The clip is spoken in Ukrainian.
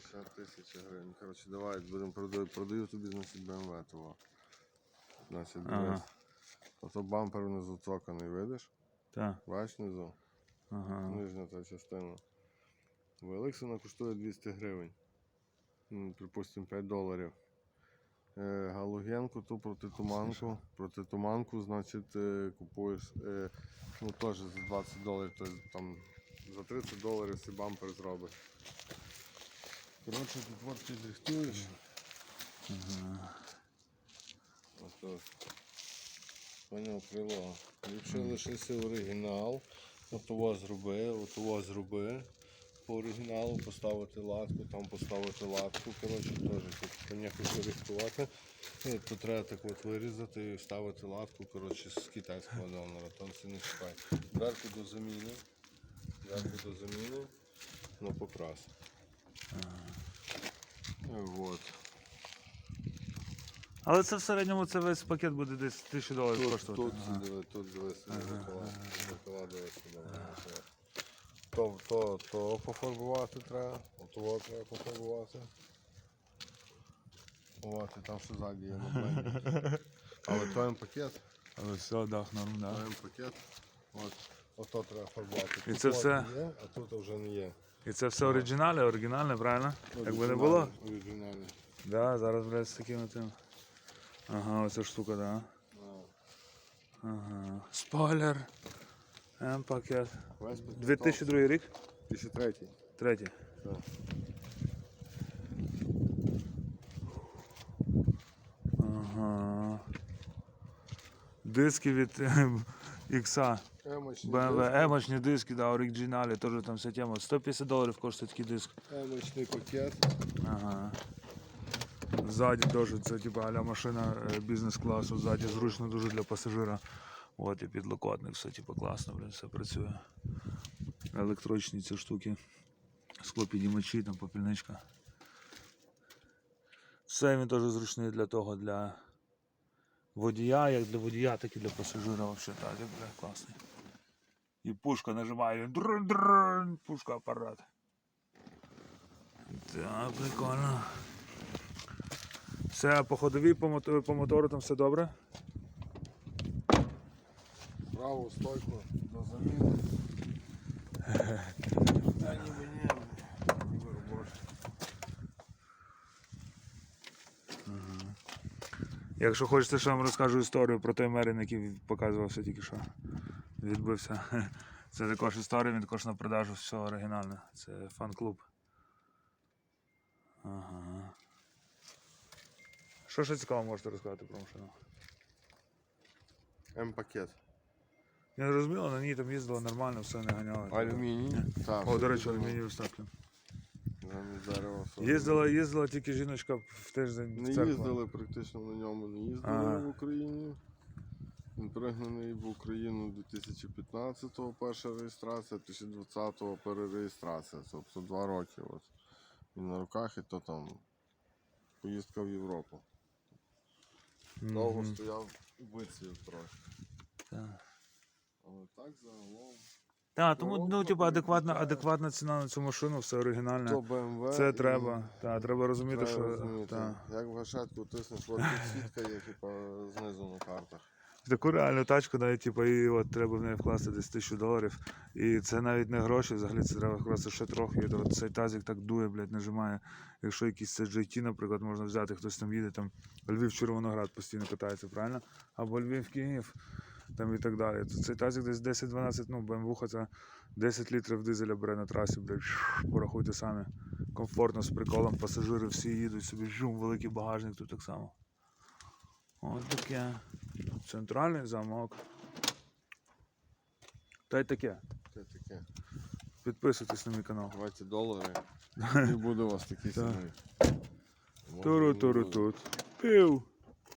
60 тисяч гривень. Коротше, давай будемо продаю, продаю тобі, значить, BMW того. Значить, Ага. Ото бампер внизу цоканий, видиш? Так. Бачиш внизу? Ага. Нижня та частина. В Еликсона коштує 200 гривень. Ну, Припустимо 5 доларів. Е, галогенку ту протитуманку. Протитуманку, значить, е, купуєш е, ну, теж за 20 доларів, тобто там за 30 доларів цей бампер зробиш. Коротше, тут от підрихтуєш. Ото. Поняв крило. Якщо лишився оригінал, от у вас зроби, от у вас зроби. По оригіналу поставити латку, там поставити латку. Коротше, теж поняху коректувати. Е, То треба так от вирізати і вставити латку, коротше, з китайського донора. Там це не чекай. Дверку до заміни. Дверку до заміни на покрас. Вот. Але це в середньому це весь пакет буде десь 1000 доларів Тут, коштувати. тут, Ага. диви, тут дивися, зеркала дивися. То, то, то пофарбувати треба, отого треба пофарбувати. От, і там що ззаді є маленький. Але то пакет, Але все, дах норм, да. то пакет. От, ото треба фарбувати. І це все? Є, а тут вже не є. І це все оригінали, оригінальне, правильно? Якби не Оригінальний, було? Оригінальний. Да, зараз, блядь, з такими тим. Ага, оця штука, да. Ага. Спойлер. М-пакет. Пакет 2002 рік? 2003. Третій. Так. Ага. Диски від Ікса. Емочний BMW, емочні диски, да, оригіналі, теж там вся тема. 150 доларів коштує такий диск. емочний пакет. Ага. Ззаді теж це типу аля машина е, бізнес-класу, ззаді зручно дуже для пасажира. От і підлокотник, все типу класно, блін, все працює. Електричні ці штуки. Склопідіймачі, там попільничка. Все він теж зручний для того, для водія, як для водія, так і для пасажира. Вообще так, бля, класний. І пушка нажимає. Дрон-дрон, пушка апарат. Так, прикольно. Все по ходові, по мотору, по мотору там все добре? Праву стойку до заміни. Якщо хочете, що я вам розкажу історію про той Мерин, який показувався тільки що. Відбився. Це також історія, він також на продажу все оригінальне. Це фан-клуб. Ага. Що ще цікаво можете розказати про машину? М-пакет. Я зрозуміло, на ній там їздило нормально, все не ганяло. Алюміній. Так. О, до речі, алюмінієві вставки. Їздила, їздила тільки жіночка в тиждень в Не церкву. їздили практично на ньому, не їздили Ага. в Україні. Він пригнаний в Україну 2015-го перша реєстрація, 2020-го перереєстрація. Тобто два роки. От. Він на руках і то там поїздка в Європу. Довго Мгм. стояв вицвів трохи. Так. Але так загалом. Так, тому ну, типу, адекватна, адекватна ціна на цю машину, все оригінальне. То BMW. Це і треба. Так, треба розуміти, треба що. розуміти. Та. Як в гашетку тиснеш, от підсвітка є, типа, знизу на картах. Таку реальну тачку навіть, типу, і от треба в неї вкласти десь тисячу доларів. І це навіть не гроші, взагалі це треба вкласти ще трохи. І от цей тазик так дує, блядь, нажимає. Якщо якийсь CGT, наприклад, можна взяти, хтось там їде, там Львів Червоноград постійно катається, правильно? Або Львів Київ, там і так далі. То цей тазик десь 10-12, ну, БМВ це 10 літрів дизеля бере на трасі, блядь, порахуйте самі. Комфортно з приколом, пасажири всі їдуть собі, жум, великий багажник тут так само. От таке. Центральний замок. Та й таке. Це таке. Підписуйтесь на мій канал. 20 доларів. І буде у вас такий самий. Туру-туру тут. Пів.